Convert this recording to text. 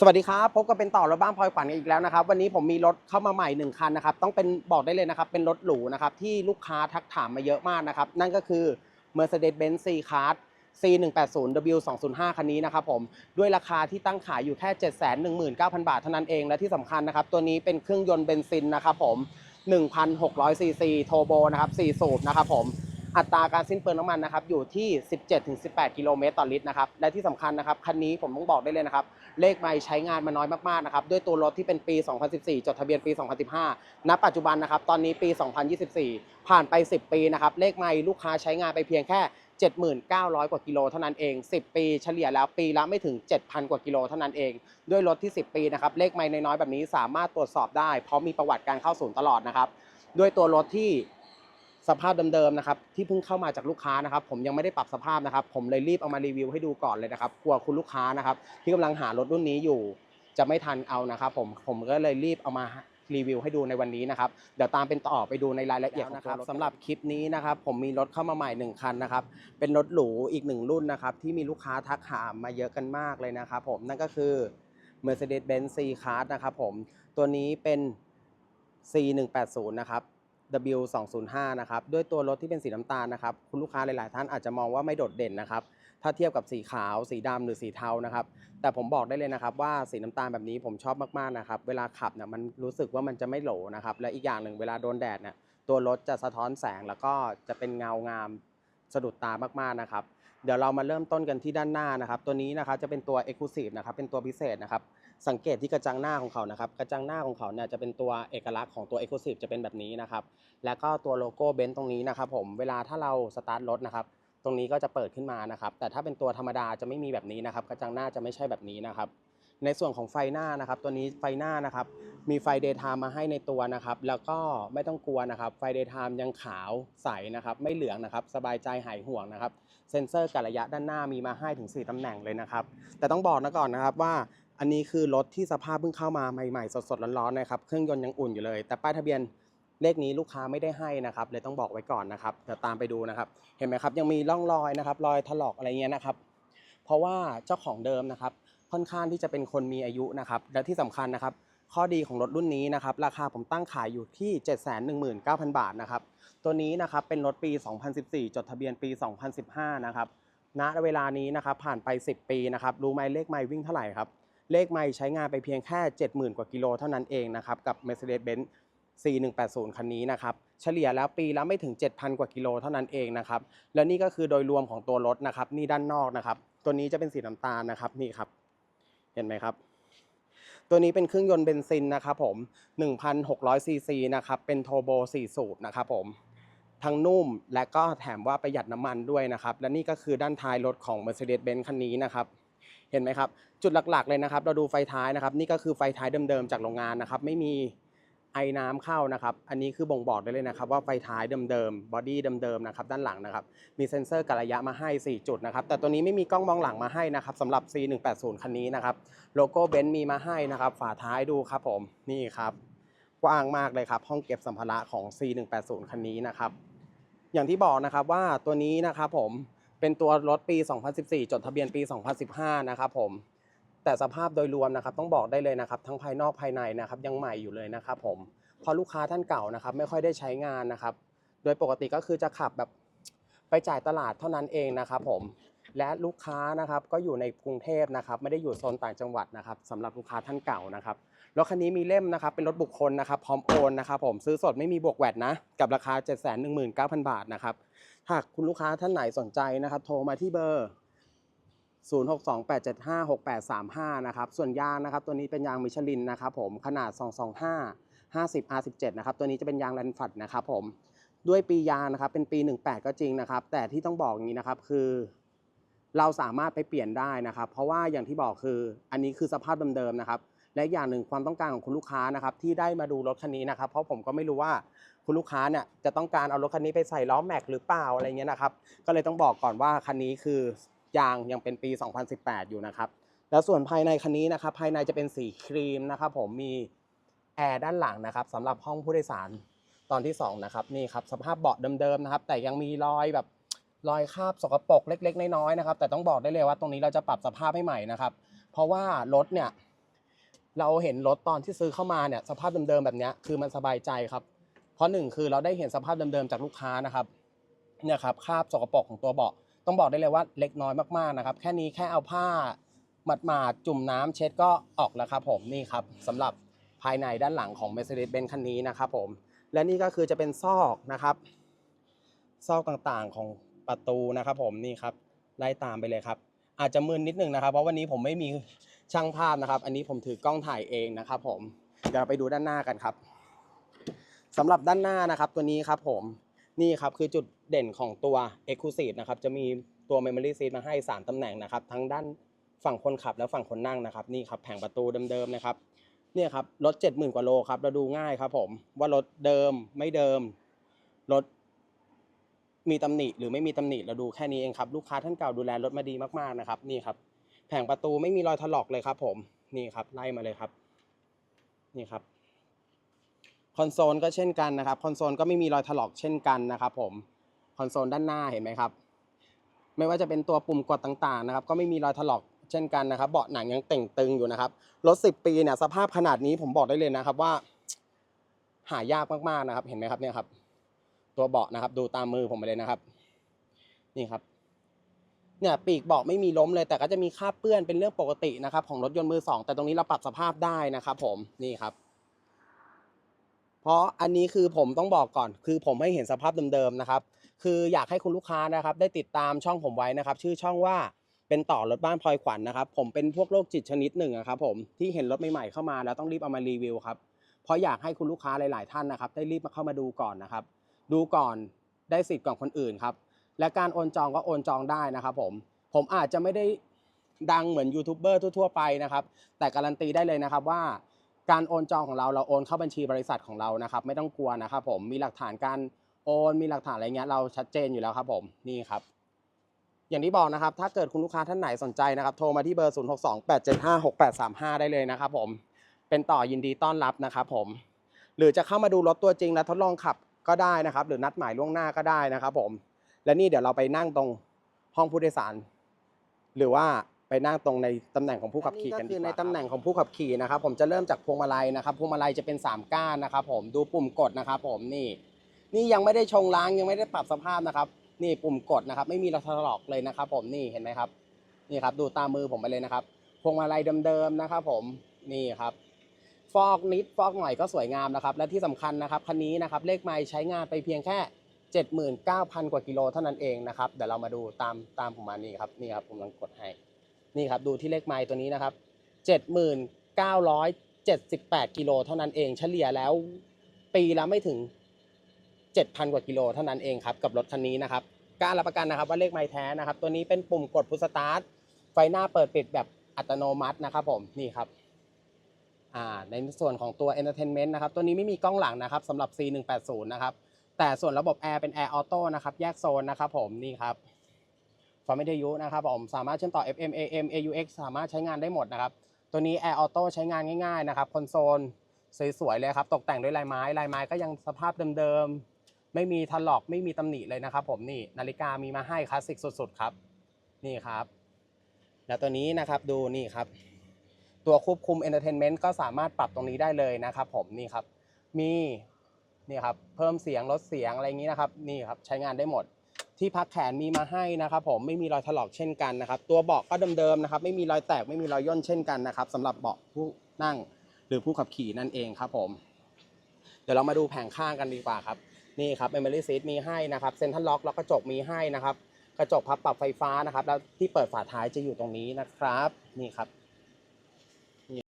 สวัสดีครับพบกับเป็นต่อรถบ้านพลอยขวัญกันอีกแล้วนะครับ วันนี้ผมมีรถเข้ามาใหม่หนึ่งคันนะครับต้องเป็นบอกได้เลยนะครับเป็นรถหรูนะครับที่ลูกค้าทักถามมาเยอะมากนะครับ นั่นก็คือ Mercedes-Benz C-Class C180W205 คันนี้นะครับผมด้วยราคาที่ตั้งขายอยู่แค่ 719,000 บาทเท่านั้นเองและที่สำคัญนะครับ ตัวนี้เป็นเครื่องยนต์เบนซินนะครับผม1,600ซีซีโทโบนะครับ4สูบนะครับผม อัตราการสิ้นเปลืองน้ำมันนะครับอยู่ที่ 17-18 กิโลเมตรต่อลิตรนะครับและที่สำคัญนะครับคันนี้ผมต้องบอกได้เลยนะครับเลขไม่ใช้งานมาน้อยมากๆนะครับด้วยตัวรถที่เป็นปี 2014 จดทะเบียนปี 2015 ณ ปัจจุบันนะครับตอนนี้ปี 2024 ผ่านไป 10 ปีนะครับเลขไม่ลูกค้าใช้งานไปเพียงแค่ 7,900 กว่ากิโลเท่านั้นเอง 10 ปีเฉลี่ยแล้วปีละไม่ถึง 7,000 กว่ากิโลเท่านั้นเอง ด้วยรถที่ 10 ปีนะครับเลขไม่น้อยๆแบบนี้สามารถตรวจสอบได้ เพราะมีประวัติการเข้าศูนย์ตลอดนะครับด้วยตัวรถที่ สภาพเดิมๆนะครับที่เพิ่งเข้ามาจากลูกค้านะครับ ผมยังไม่ได้ปรับสภาพนะครับ ผมเลยรีบเอามารีวิวให้ดูก่อนเลยนะครับกลัวคุณลูกค้านะครับ ที่กำลังหารถรุ่นนี้อยู่ จะไม่ทันเอานะครับ ผมผมก็เลยรีบเอามารีวิวให้ดูในวันนี้นะครับเดี๋ยวตามเป็นต่อไปดูในรายละเอียดนะครับสำหรับคลิปนี้นะครับ ผมมีรถเข้ามาใหม่หนึ่งคันนะครับ เป็นรถหรูอีกหนึ่งรุ่นนะครับ ที่มีลูกค้าทักหามาเยอะกันมากเลยนะครับ ผมนั่นก็คือ Mercedes-Benz C-Class นะครับ ผมตัวนี้เป็น C180 นะครับ W205 นะครับด้วยตัวรถที่เป็นสีน้ำตาลนะครับคุณลูกค้าหลายๆ ท่านอาจจะมองว่าไม่โดดเด่นนะครับถ้าเทียบกับสีขาว สีดำหรือสีเทานะครับแต่ผมบอกได้เลยนะครับว่าสีน้ำตาลแบบนี้ผมชอบมากๆนะครับเวลาขับเนี่ยมันรู้สึกว่ามันจะไม่โหลนะครับและอีกอย่างหนึ่งเวลาโดนแดดเนี่ยตัวรถจะสะท้อนแสงแล้วก็จะเป็นเงางามสะดุดตามากๆนะครับ เดี๋ยวเรามาเริ่มต้นกันที่ด้านหน้านะครับ ตัวนี้นะครับจะเป็นตัว Exclusive นะครับ เป็นตัวพิเศษนะครับ สังเกตที่กระจังหน้าของเขานะครับ กระจังหน้าของเขาเนี่ยจะเป็นตัวเอกลักษณ์ของตัว Exclusive จะเป็นแบบนี้นะครับ แล้วก็ตัวโลโก้เบนซ์ตรงนี้นะครับผม เวลาถ้าเราสตาร์ทรถนะครับ ตรงนี้ก็จะเปิดขึ้นมานะครับ แต่ถ้าเป็นตัวธรรมดาจะไม่มีแบบนี้นะครับ กระจังหน้าจะไม่ใช่แบบนี้นะครับ ในส่วนของไฟหน้านะครับตัวนี้ไฟหน้านะครับมีไฟเดย์ไทม์มาให้ในตัวนะครับ แล้วก็ไม่ต้องกลัวนะครับ ไฟเดย์ไทม์ยังขาวใสนะครับ ไม่เหลืองนะครับ สบายใจหายห่วงนะครับ เซ็นเซอร์กัระยะด้านหน้ามีมาให้ถึง 4ตำแหน่งเลยนะครับ แต่ต้องบอกนะก่อนนะครับว่าอันนี้คือรถที่สภาพเพิ่งเข้ามาใหม่ๆ สดๆร้อนๆนะครับ เครื่องยนต์ยังอุ่นอยู่เลย แต่ป้ายทะเบียนเลขนี้ลูกค้าไม่ได้ให้นะครับ เลยต้องบอกไว้ก่อนนะครับเดี๋ยวตามไปดูนะครับ เห็นไหมครับยังมีร่องรอยนะครับ รอยถลอกอะไรเงี้ยนะครับ เพราะว่าเจ้าของเดิมนะครับ ค่อนข้างที่จะเป็นคนมีอายุนะครับและที่สำคัญนะครับ ข้อดีของรถรุ่นนี้นะครับราคาผมตั้งขายอยู่ที่ 719,000 บาทนะครับตัวนี้นะครับเป็นรถปี 2014 จดทะเบียนปี 2015 นะครับณเวลานี้นะครับผ่านไป 10 ปีนะครับรู้ไหมเลขไม่วิ่งเท่าไหร่ครับเลขไม่ใช้งานไปเพียงแค่ 70,000 กว่ากิโลเท่านั้นเองนะครับกับ Mercedes-Benz C180 คันนี้นะครับเฉลี่ยแล้วปีละไม่ถึง 7,000 กว่ากิโลเท่านั้นเองนะครับและนี่ก็คือโดยรวมของตัวรถนะครับนี่ด้านนอกนะครับตัวนี้จะเป็นสีน้ำตาลนะครับนี่ครับ เห็นไหมครับ ตัวนี้เป็นเครื่องยนต์เบนซินนะครับผม1,600ซีซีนะครับเป็นโทโบ4สูบนะครับผมทั้งนุ่มและก็แถมว่าประหยัดน้ำมันด้วยนะครับ และนี่ก็คือด้านท้ายรถของ Mercedes-Benz คันนี้นะครับเห็นไหมครับ จุดหลักๆเลยนะครับ เราดูไฟท้ายนะครับ นี่ก็คือไฟท้ายเดิมๆจากโรงงานนะครับ ไม่มี ไอน้ำเข้านะครับ อันนี้คือบ่งบอกได้เลยนะครับ ว่าไฟท้ายเดิมๆ บอดี้เดิมๆ นะครับ ด้านหลังนะครับ มีเซ็นเซอร์กระยะมาให้ 4 จุดนะครับ แต่ตัวนี้ไม่มีกล้องมองหลังมาให้นะครับสำหรับ C180 คันนี้นะครับ โลโก้เบนซ์มีมาให้นะครับ ฝาท้ายดูครับผม นี่ครับ กว้างมากเลยครับ ห้องเก็บสัมภาระของ C180 คันนี้นะครับ อย่างที่บอกนะครับว่าตัวนี้นะครับผม เป็นตัวรถปี 2014 จดทะเบียนปี 2015 นะครับผม แต่สภาพโดยรวมนะครับต้องบอกได้เลยนะครับทั้งภายนอกภายในนะครับยังใหม่อยู่เลยนะครับผมเพราะลูกค้าท่านเก่านะครับไม่ค่อยได้ใช้งานนะครับ โดยปกติก็คือจะขับแบบไปจ่ายตลาดเท่านั้นเองนะครับผมและลูกค้านะครับก็อยู่ในกรุงเทพนะครับไม่ได้อยู่โซนต่างจังหวัดนะครับสำหรับลูกค้าท่านเก่านะครับรถคันนี้มีเล่มนะครับเป็นรถบุคคลนะครับพร้อมโอนนะครับผมซื้อสดไม่มีบวกแวดนะกับราคา 719,000 บาทนะครับหากคุณลูกค้าท่านไหนสนใจนะครับ โทรมาที่เบอร์ 0628756835 นะครับ ส่วนยางนะครับ ตัวนี้เป็นยางมิชลินนะครับผม ขนาด 225 50 R17 นะครับ ตัวนี้จะเป็นยางแลนฟัดนะครับผม ด้วยปียางนะครับ เป็นปี 18 ก็จริงนะครับ แต่ที่ต้องบอกอย่างนี้นะครับ คือ เราสามารถไปเปลี่ยนได้นะครับ เพราะว่าอย่างที่บอกคือ อันนี้คือสภาพเดิมๆนะครับ และอีกอย่างหนึ่งความต้องการของคุณลูกค้านะครับ ที่ได้มาดูรถคันนี้นะครับ เพราะผมก็ไม่รู้ว่าคุณลูกค้าเนี่ยจะต้องการเอารถคันนี้ไปใส่ล้อแม็กหรือเปล่าอะไรเงี้ยนะครับ ก็เลยต้องบอกก่อนว่าคันนี้คือ ยางยังเป็นปี 2018 อยู่นะครับ แล้วส่วนภายในคันนี้นะครับ ภายในจะเป็นสีครีมนะครับ ผมมีแอร์ด้านหลังนะครับสำหรับห้องผู้โดยสารตอนที่สองนะครับนี่ครับสภาพเบาะเดิมๆนะครับ แต่ยังมีรอยแบบรอยคราบสกปรกเล็ก ๆ น้อยๆนะครับ แต่ต้องบอกได้เลยว่าตรงนี้เราจะปรับสภาพให้ใหม่นะครับ เพราะว่ารถเนี่ยเราเห็นรถตอนที่ซื้อเข้ามาเนี่ยสภาพเดิมๆแบบนี้คือมันสบายใจครับ เพราะหนึ่งคือเราได้เห็นสภาพเดิมๆจากลูกค้านะครับเนี่ยครับคราบสกปรกของตัวเบาะ ต้องบอกได้เลยว่าเล็กน้อยมากๆนะครับ แค่นี้แค่เอาผ้าหมาดๆจุ่มน้ำเช็ดก็ออกแล้วครับผมนี่ครับสำหรับภายในด้านหลังของ Mercedes-Benz คันนี้นะครับผมและนี่ก็คือจะเป็นซอกนะครับ ซอกต่างๆของประตูนะครับ ผมนี่ครับไล่ตามไปเลยครับ อาจจะมึนนิดนึงนะครับ เพราะวันนี้ผมไม่มีช่างภาพนะครับ อันนี้ผมถือกล้องถ่ายเองนะครับ ผมเดี๋ยวไปดูด้านหน้ากันครับสำหรับด้านหน้านะครับตัวนี้ครับผม นี่ครับคือจุดเด่นของตัว Exclusive นะครับจะมีตัว Memory Seat มาให้ 3ตำแหน่งนะครับทั้งด้านฝั่งคนขับและฝั่งคนนั่งนะครับนี่ครับแผงประตูเดิมๆนะครับเนี่ยครับรถ70,000 กว่าโลครับเราดูง่ายครับผมว่ารถเดิมไม่เดิมรถมีตำหนิหรือไม่มีตำหนิเราดูแค่นี้เองครับลูกค้าท่านเก่าดูแลรถมาดีมากๆนะครับนี่ครับแผงประตูไม่มีรอยถลอกเลยครับผมนี่ครับไล่มาเลยครับ นี่ครับ คอนโซลก็เช่นกันนะครับคอนโซลก็ไม่มีรอยถลอกเช่นกันนะครับผมคอนโซลด้านหน้าเห็นไหมครับ ไม่ว่าจะเป็นตัวปุ่มกดต่างๆนะครับ ก็ไม่มีรอยถลอกเช่นกันนะครับ เบาะหนังยังเต่งตึงอยู่นะครับรถ10 ปีเนี่ยสภาพขนาดนี้ผมบอกได้เลยนะครับว่า หายากมากๆนะครับ เห็นไหมครับเนี่ยครับ ตัวเบาะนะครับ ดูตามมือผมไปเลยนะครับ นี่ครับเนี่ยปีกเบาะไม่มีล้มเลยแต่ก็จะมีคราบเปื้อนเป็นเรื่องปกตินะครับของรถยนต์มือสองแต่ตรงนี้เราปรับสภาพได้นะครับ ผมนี่ครับ ราะอันนี้คือผมต้องบอกก่อน คือผมให้เห็นสภาพเดิมๆนะครับ คืออยากให้คุณลูกค้านะครับ ได้ติดตามช่องผมไว้นะครับ ชื่อช่องว่าเป็นต่อรถบ้านพลอยขวัญนะครับ ผมเป็นพวกโรคจิตชนิดหนึ่งอะครับผมที่เห็นรถใหม่ๆเข้ามาแล้วต้องรีบเอามารีวิวครับเพราะอยากให้คุณลูกค้าหลาย ๆ ท่านนะครับ ได้รีบมาเข้ามาดูก่อนนะครับ ดูก่อนได้สิทธิ์ก่อนคนอื่นครับและการโอนจองก็โอนจองได้นะครับ ผมผมอาจจะไม่ได้ดังเหมือนยูทูบเบอร์ทั่วๆไปนะครับ แต่การันตีได้เลยนะครับว่า การโอนจองของเราเราโอนเข้าบัญชีบริษัทของเรานะครับ ไม่ต้องกลัวนะครับผมมีหลักฐานการโอนมีหลักฐานอะไรเงี้ยเราชัดเจนอยู่แล้วครับผมนี่ครับ อย่างที่บอกนะครับ ถ้าเกิดคุณลูกค้าท่านไหนสนใจนะครับ โทรมาที่เบอร์ 0 6 2 8 7 5 6 8 3 5 ได้เลยนะครับผมเป็นต่อยินดีต้อนรับนะครับผม หรือจะเข้ามาดูรถตัวจริงและทดลองขับก็ได้นะครับ หรือนัดหมายล่วงหน้าก็ได้นะครับผมและนี่เดี๋ยวเราไปนั่งตรงห้องผู้โดยสาร หรือว่า ไปนั่งตรงในตำแหน่งของผู้ขับขี่กันดีกว่าในตำแหน่งของผู้ขับขี่นะครับ ผมจะเริ่มจากพวงมาลัยนะครับพวงมาลัยจะเป็นสามก้านนะครับ ผมดูปุ่มกดนะครับ ผมนี่ นี่ยังไม่ได้ชงล้างยังไม่ได้ปรับสภาพนะครับ นี่ปุ่มกดนะครับ ไม่มีรอยถลอกเลยนะครับ ผมนี่เห็นไหมครับ นี่ครับ ดูตามมือผมไปเลยนะครับพวงมาลัยเดิมๆนะครับ ผมนี่ครับ ฟอกนิดฟอกหน่อยก็สวยงามนะครับ และที่สำคัญนะครับคันนี้นะครับ เลขไมล์ใช้งานไปเพียงแค่79,000 กว่ากิโลเท่านั้นเองนะครับเดี๋ยวเรามาดูตามตามผมมานี่ครับนี่ครับผมกำลังกดให้ นี่ครับดูที่เลขไมล์ตัวนี้นะครับ 7,978 กิโลเท่านั้นเอง เฉลี่ยแล้วปีละไม่ถึง 7,000 กว่ากิโลเท่านั้นเองครับกับรถคันนี้นะครับการรับประกันนะครับว่าเลขไมล์แท้นะครับ ตัวนี้เป็นปุ่มกดพุชสตาร์ทไฟหน้าเปิดปิดแบบอัตโนมัตินะครับผมนี่ครับในส่วนของตัว Entertainment นะครับ ตัวนี้ไม่มีกล้องหลังนะครับสำหรับ C180 นะครับ แต่ส่วนระบบแอร์เป็นแอร์ออโต้นะครับ แยกโซนนะครับผม นี่ครับ ฟังวิทยุนะครับผมสามารถเชื่อมต่อ FM AM AUX สามารถใช้งานได้หมดนะครับ ตัวนี้แอร์ออโต้ใช้งานง่ายๆนะครับคอนโซลสวยๆเลยครับ ตกแต่งด้วยลายไม้ลายไม้ก็ยังสภาพเดิมๆ ไม่มีถลอกไม่มีตำหนิเลยนะครับ ผมนี่นาฬิกามีมาให้คลาสสิกสุดๆครับ นี่ครับ แล้วตัวนี้นะครับดูนี่ครับ ตัวควบคุม Entertainment ก็สามารถปรับตรงนี้ได้เลยนะครับ ผมนี่ครับ มีนี่ครับเพิ่มเสียงลดเสียงอะไรอย่างนี้นะครับ นี่ครับใช้งานได้หมด ที่พักแขนมีมาให้นะครับผมไม่มีรอยถลอกเช่นกันนะครับ ตัวเบาะก็เดิมๆนะครับ ไม่มีรอยแตกไม่มีรอยย่นเช่นกันนะครับสำหรับเบาะผู้นั่งหรือผู้ขับขี่นั่นเองครับผม เดี๋ยวเรามาดูแผงข้างกันดีกว่าครับนี่ครับ Memory Seat มีให้นะครับเซ็นทรัลล็อกแล้วกระจกมีให้นะครับ กระจกพับปรับไฟฟ้านะครับ แล้วที่เปิดฝาท้ายจะอยู่ตรงนี้นะครับ นี่ครับ